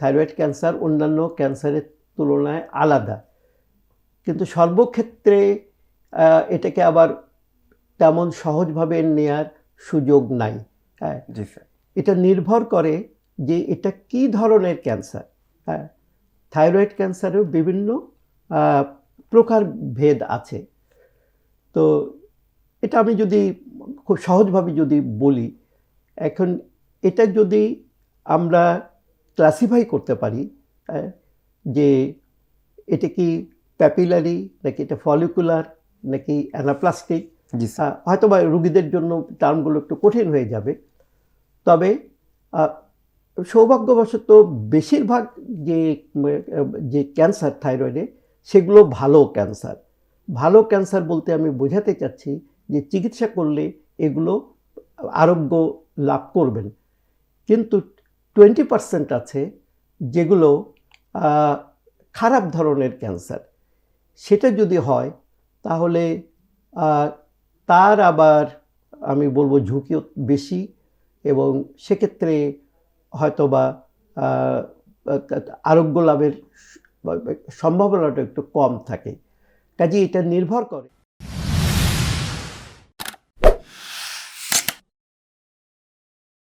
Thyroid cancer অন্যান্য ক্যান্সারের তুলনায় আলাদা। কিন্তু সর্বক্ষেত্রে এটাকে আবার তেমন সহজভাবে নেয়ার সুযোগ নাই। হ্যাঁ? জি স্যার। এটা নির্ভর করে যে এটা কি ধরনের ক্যান্সার। হ্যাঁ? থাইরয়েড ক্যান্সারেও বিভিন্ন প্রকার ভেদ আছে। তো এটা আমি যদি খুব সহজভাবে যদি বলি এখন এটা যদি আমরা ক্লাসিফাই করতে পারি হ্যাঁ, যে এটা কি প্যাপিলারি নাকি এটা ফলিকুলার নাকি অ্যানাপ্লাস্টিক হয়তো বা রুগীদের জন্য টার্মগুলো একটু কঠিন হয়ে যাবে। তবে সৌভাগ্যবশত বেশিরভাগ যে যে ক্যান্সার থাইরয়েডে সেগুলো ভালো ক্যান্সার। ভালো ক্যান্সার বলতে আমি বোঝাতে চাচ্ছি যে চিকিৎসা করলে এগুলো আরোগ্য লাভ করবেন। কিন্তু টোয়েন্টি পার্সেন্ট আছে যেগুলো খারাপ ধরনের ক্যান্সার। সেটা যদি হয়, তাহলে তার আবার আমি বলব ঝুঁকিও বেশি এবং সেক্ষেত্রে হয়তোবা আরোগ্য লাভের সম্ভাবনাটা একটু কম থাকে। কাজে এটা নির্ভর করে।